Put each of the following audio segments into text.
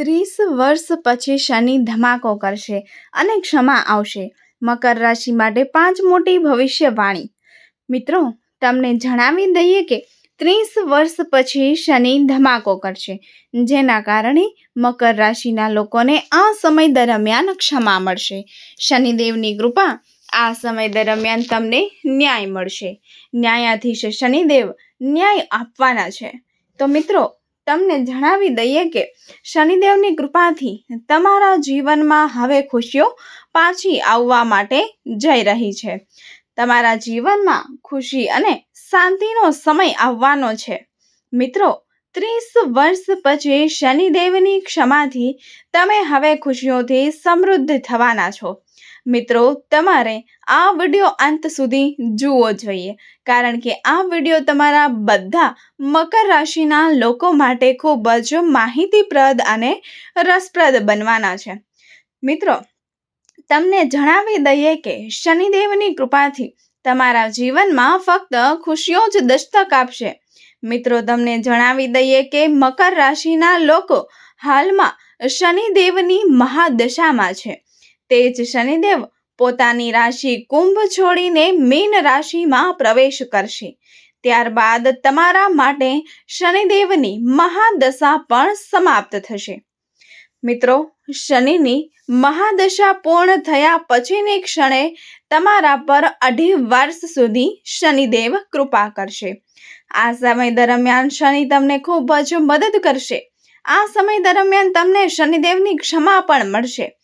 ત્રીસ વર્ષ પછી શનિ ધમાકો કરશે અને ક્ષમા આવશે. મકર રાશિ માટે પાંચ મોટી ભવિષ્યવાણી. મિત્રો, તમને જણાવી દઈએ કે ત્રીસ વર્ષ પછી શનિ ધમાકો કરશે. જેના કારણે મકર રાશિના લોકોને આ સમય દરમિયાન ક્ષમા મળશે. શનિદેવની કૃપા આ સમય દરમિયાન તમને ન્યાય મળશે. ન્યાયાધીશ શનિદેવ ન્યાય આપવાના છે. તો મિત્રો તમને જણાવી દઈએ કે શનિદેવની કૃપાથી તમારા જીવનમાં હવે ખુશીઓ પાછી આવવા માટે જઈ રહી છે. તમારા જીવનમાં ખુશી અને શાંતિનો સમય આવવાનો છે. મિત્રો, ત્રીસ વર્ષ પછી શનિદેવની ક્ષમાથી તમે હવે ખુશીઓથી સમૃદ્ધ થવાના છો. મિત્રો, તમારે આ વીડિયો અંત સુધી જુઓ જોઈએ, કારણ કે આ વીડિયો તમારા બધા મકર રાશિના લોકો માટે ખૂબ જ માહિતીપ્રદ અને રસપ્રદ બનવાના છે. મિત્રો, તમને જણાવી દઈએ કે શનિદેવની કૃપાથી તમારા જીવનમાં ફક્ત ખુશીઓ જ દસ્તક આપશે. મિત્રો, તમને જણાવી દઈએ કે મકર રાશિના લોકો હાલમાં શનિદેવની મહાદશામાં છે. તે જ શનિદેવ પોતાની રાશિ કુંભ છોડીને મીન રાશિમાં પ્રવેશ કરશે. ત્યારબાદ તમારા માટે શનિદેવની મહાદશા પણ સમાપ્ત થશે. મિત્રો, શનિની મહાદશા પૂર્ણ થયા પછીની ક્ષણે તમારા પર અઢી વર્ષ સુધી શનિદેવ કૃપા કરશે. આ સમય દરમિયાન શનિ તમને ખૂબ જ મદદ કરશે. આ સમય દરમિયાન તમને શનિદેવની ક્ષમા પણ મળશે.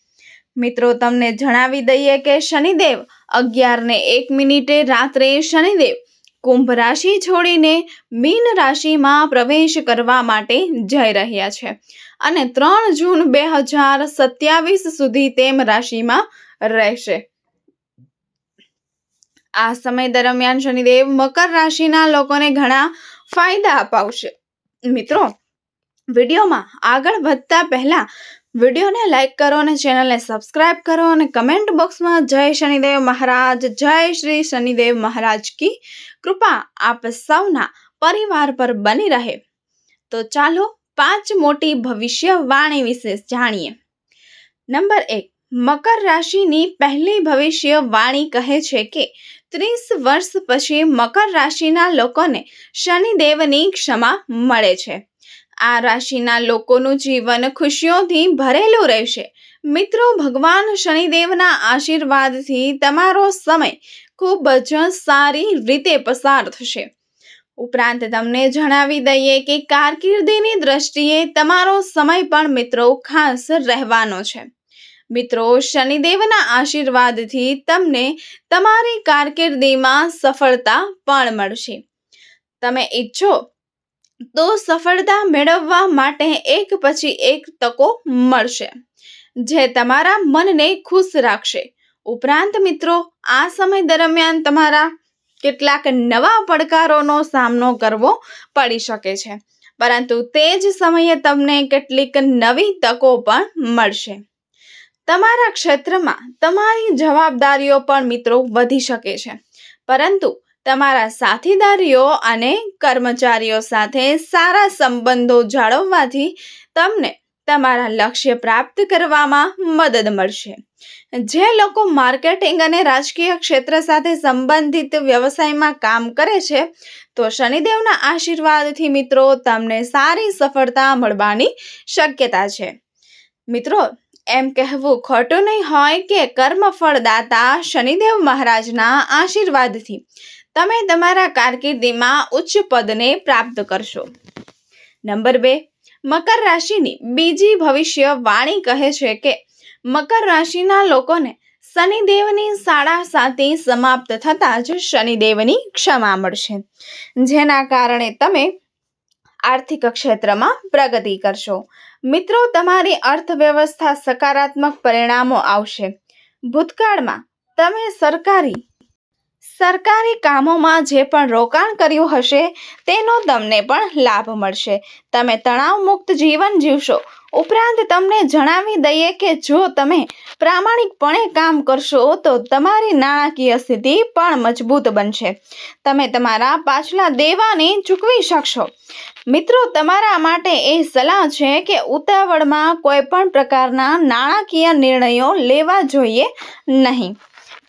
મિત્રો, તમને જણાવી દઈએ કે શનિદેવ અગિયાર ને એક મિનિટે રાત્રે શનિદેવ કુંભ રાશિ છોડીને મીન રાશિમાં પ્રવેશ કરવા માટે જઈ રહ્યા છે. અને ત્રણ જૂન બે હજાર સત્યાવીસ સુધી તેમ રાશિમાં રહેશે. આ સમય દરમિયાન શનિદેવ મકર રાશિના લોકોને ઘણા ફાયદા અપાવશે. મિત્રો, વિડીયોમાં આગળ વધતા પહેલા વિડીયોને લાઈક કરો અને ચેનલને સબસ્ક્રાઇબ કરો અને કમેન્ટ બોક્સમાં જય શનિદેવ મહારાજ, જય શ્રી શનિદેવ મહારાજ કી કૃપા આપ સૌના પરિવાર પર બની રહે. તો ચાલો પાંચ મોટી ભવિષ્યવાણી વિશે જાણીએ. નંબર એક, મકર રાશિની પહેલી ભવિષ્યવાણી કહે છે કે ત્રીસ વર્ષ પછી મકર રાશિના લોકોને શનિદેવની ક્ષમા મળે છે. આ રાશિના લોકોનું જીવન ખુશીઓથી ભરેલું રહેશે. મિત્રો, ભગવાન શનિદેવના આશીર્વાદથી તમારો સમય ખૂબ જ સારી રીતે પસાર થશે. ઉપરાંત તમને જણાવી દઈએ કે કારકિર્દીની દ્રષ્ટિએ તમારો સમય પણ મિત્રો ખાસ રહેવાનો છે. મિત્રો, શનિદેવના આશીર્વાદથી તમને તમારી કારકિર્દીમાં સફળતા પણ મળશે. તમે ઈચ્છો તો સફળતા મેળવવા માટે એક પછી એક તકો મળશે, જે તમારા મનને ખુશ રાખશે. ઉપરાંત મિત્રો, આ સમય દરમિયાન તમારા કેટલાક નવા પડકારોનો સામનો કરવો પડી શકે છે. પરંતુ તે જ સમયે તમને કેટલીક નવી તકો પણ મળશે. તમારા ક્ષેત્રમાં તમારી જવાબદારીઓ પણ મિત્રો વધી શકે છે. પરંતુ તમારા સાથીદારીઓ અને કર્મચારીઓ સાથે સારા સંબંધો જાળવવાથી તમને તમારા લક્ષ્ય પ્રાપ્ત કરવામાં મદદ મળશે. જે લોકો માર્કેટિંગ અને રાજકીય ક્ષેત્ર સાથે સંબંધિત વ્યવસાયમાં કામ કરે છે, તો શનિદેવના આશીર્વાદથી મિત્રો તમને સારી સફળતા મળવાની શક્યતા છે. મિત્રો, એમ કહેવું ખોટું નહીં હોય કે કર્મફળદાતા શનિદેવ મહારાજના આશીર્વાદથી. તમે તમારા કારકિર્દીમાં ઉચ્ચ પદને પ્રાપ્ત કરશો. નંબર બે, મકર રાશિની બીજી ભવિષ્ય વાણી કહે છે કે, મકર રાશિના લોકોને શનિદેવની સાડા સાતે સમાપ્ત થતાં જ શનિદેવની ક્ષમા મળશે. જેના કારણે તમે આર્થિક ક્ષેત્રમાં પ્રગતિ કરશો. મિત્રો, તમારી અર્થવ્યવસ્થા સકારાત્મક પરિણામો આવશે. ભૂતકાળમાં તમે સરકારી સરકારી કામોમાં જે પણ રોકાણ કર્યું હશે, તેનો તમને પણ લાભ મળશે. તમે તણાવ મુક્ત જીવન જીવશો. ઉપરાંત તમને જણાવી દઈએ કે જો તમે પ્રામાણિકપણે કામ કરશો, તો તમારી નાણાકીય સ્થિતિ પણ મજબૂત બનશે. તમે તમારા પાછલા દેવાને ચૂકવી શકશો. મિત્રો, તમારા માટે એ સલાહ છે કે ઉતાવળમાં કોઈ પણ પ્રકારના નાણાકીય નિર્ણયો લેવા જોઈએ નહીં.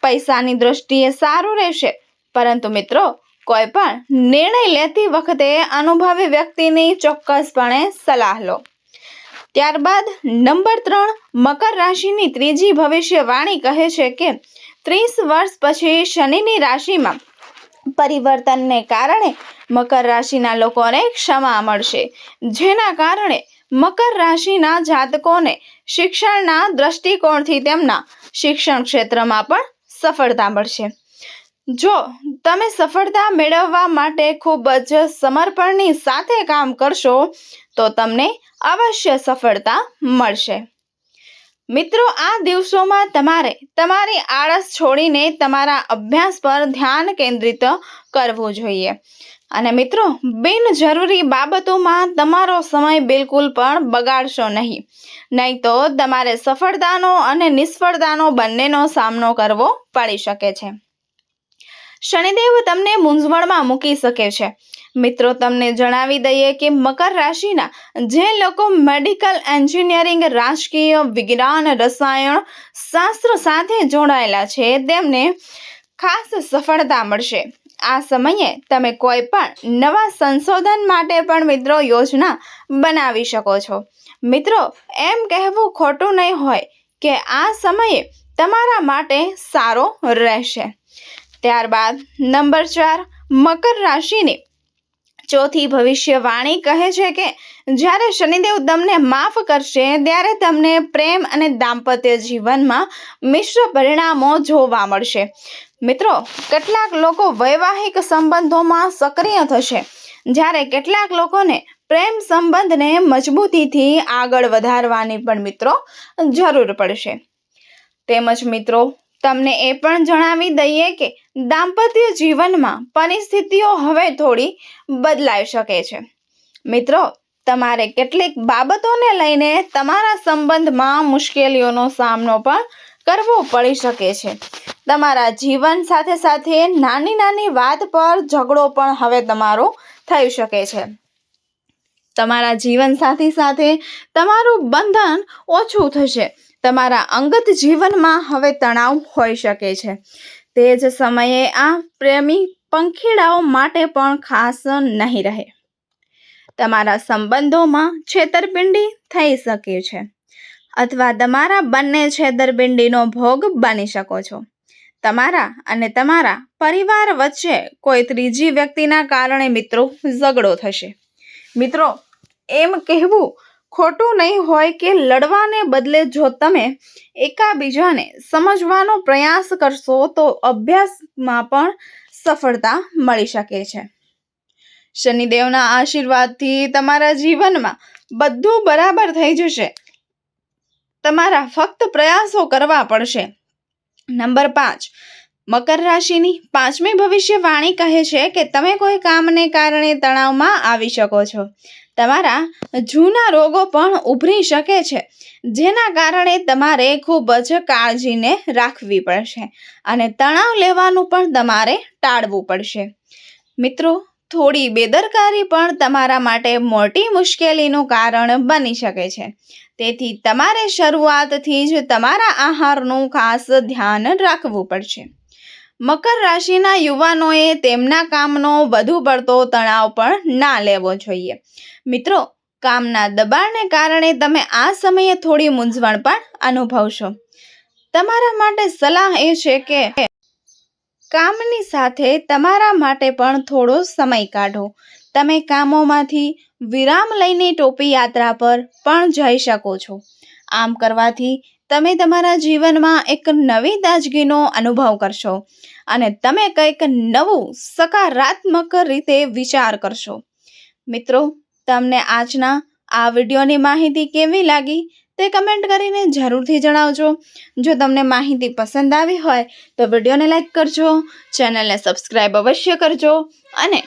પૈસાની દ્રષ્ટિએ સારું રહેશે. પરંતુ મિત્રો, કોઈ પણ નિર્ણય લેતી વખતે અનુભવી વ્યક્તિની ચોક્કસપણે સલાહ લો. ત્યારબાદ નંબર ત્રણ, મકર રાશિની ત્રીજી ભવિષ્યવાણી કહે છે કે, ત્રીસ વર્ષ પછી શનિની રાશિમાં પરિવર્તનને કારણે મકર રાશિના લોકોને ક્ષમા મળશે. જેના કારણે મકર રાશિના જાતકોને શિક્ષણના દ્રષ્ટિકોણથી તેમના શિક્ષણ ક્ષેત્રમાં પણ સફળતા મળશે. જો તમે સફળતા મેળવવા માટે ખૂબ જ સમર્પણની સાથે કામ કરશો, તો તમને અવશ્ય સફળતા મળશે. મિત્રો, આ દિવસોમાં તમારે તમારી આળસ છોડીને તમારા અભ્યાસ પર ધ્યાન કેન્દ્રિત કરવું જોઈએ. અને મિત્રો બિનજરૂરી બાબતોમાં તમારો સમય બિલકુલ પણ બગાડશો નહીં. નહીં તો તમારે સફળતાનો અને નિષ્ફળતાનો બંનેનો સામનો કરવો પડી શકે છે. શનિદેવ તમને મૂંઝવણમાં મૂકી શકે છે. મિત્રો, તમને જણાવી દઈએ કે મકર રાશિના જે લોકો મેડિકલ એન્જિનિયરિંગ, રાજકીય વિજ્ઞાન, રસાયણ, શાસ્ત્ર સાથે જોડાયેલા છે, તેમને ખાસ સફળતા મળશે. આ સમયે તમે કોઈ પણ નવા સંશોધન માટે પણ મિત્રો યોજના બનાવી શકો છો. મિત્રો, એમ કહેવું ખોટું નહીં હોય કે આ સમયે તમારા માટે સારો રહેશે. ત્યારબાદ નંબર ચાર, મકર રાશિની ચોથી ભવિષ્યવાણી કહે છે કે, જ્યારે શનિદેવ તમને માફ કરશે, ત્યારે તમને પ્રેમ અને દાંપત્ય જીવનમાં મિશ્ર પરિણામો જોવા મળશે. મિત્રો, કેટલાક લોકો વૈવાહિક સંબંધોમાં સક્રિય થશે. જ્યારે કેટલાક લોકોને પ્રેમ સંબંધને મજબૂતીથી આગળ વધારવાની પણ મિત્રો જરૂર પડશે. તેમજ મિત્રો તમને એ પણ જણાવી દઈએ કે દાંપત્ય જીવનમાં પરિસ્થિતિઓ હવે થોડી બદલાઈ શકે છે. મિત્રો, તમારે કેટલીક બાબતોને લઈને તમારા સંબંધમાં મુશ્કેલીઓનો સામનો પણ કરવો પડી શકે છે. તમારા જીવન સાથે સાથે નાની નાની વાત પર ઝઘડો પણ હવે તમારો થઈ શકે છે. તમારા જીવન સાથી સાથે તમારું બંધન ઓછું થશે. તમારા અંગત જીવનમાં હવે તણાવ હોઈ શકે છે. તે જ સમયે આ પ્રેમી પંખીડાઓ માટે પણ ખાસ નહીં રહે. તમારા સંબંધોમાં છેતરપિંડી થઈ શકે છે અથવા તમારા બંને છેતરપિંડીનો ભોગ બની શકો છો. તમારા અને તમારા પરિવાર વચ્ચે કોઈ ત્રીજી વ્યક્તિના કારણે મિત્રો ઝઘડો થશે. મિત્રો, એમ કહેવું ખોટું નહીં હોય કે લડવાને બદલે જો તમે એકાબીજાને સમજવાનો પ્રયાસ કરશો તો અભ્યાસમાં પણ સફળતા મળી શકે છે. શનિદેવના આશીર્વાદથી તમારા જીવનમાં બધું બરાબર થઈ જશે. તમારા ફક્ત પ્રયાસો કરવા પડશે. નંબર પાંચ, મકર રાશિની પાંચમી ભવિષ્યવાણી કહે છે કે તમે કોઈ કામને કારણે તણાવમાં આવી શકો છો. તમારા જૂના રોગો પણ ઉભરી શકે છે, જેના કારણે તમારે ખૂબ જ કાળજીને રાખવી પડશે અને તણાવ લેવાનું પણ તમારે ટાળવું પડશે. મિત્રો, થોડી બેદરકારી પણ તમારા માટે મોટી મુશ્કેલીનું કારણ બની શકે છે. તેથી તમારે શરૂઆતથી જ તમારા આહારનું ખાસ ધ્યાન રાખવું પડશે. મકર રાશિના યુવાનોએ તેમના કામનો વધુ પડતો તણાવ પણ ના લેવો જોઈએ. મિત્રો, કામના દબાણને કારણે તમે આ સમયે થોડી મૂંઝવણ પણ અનુભવશો. તમારા માટે સલાહ એ છે કે કામની સાથે તમારા માટે પણ થોડો સમય કાઢો. તમે કામોમાંથી વિરામ લઈને ટોપી યાત્રા પર પણ જઈ શકો છો. આમ કરવાથી તમે તમારા જીવનમાં એક નવી તાજગીનો અનુભવ કરશો અને તમે કંઈક નવું સકારાત્મક રીતે વિચાર કરશો. મિત્રો, તમને આજના આ વિડીયોની માહિતી કેવી લાગી તે કમેન્ટ કરીને જરૂરથી જણાવજો. જો તમને માહિતી પસંદ આવી હોય તો વિડીયોને લાઈક કરજો, ચેનલને સબસ્ક્રાઈબ અવશ્ય કરજો અને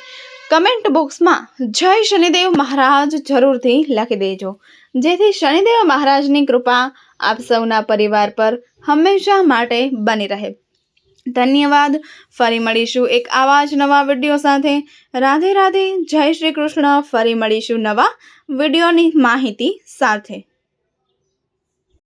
કમેન્ટ બોક્સમાં જય શનિદેવ મહારાજ જરૂરથી લખી દેજો. જેથી શનિદેવ મહારાજની કૃપા આપ સૌના પરિવાર પર હંમેશા માટે બની રહે. ધન્યવાદ. ફરી મળીશું એક આવા જ નવા વીડિયો સાથે. રાધે રાધે. જય શ્રી કૃષ્ણ. ફરી મળીશું નવા વિડીયોની માહિતી સાથે.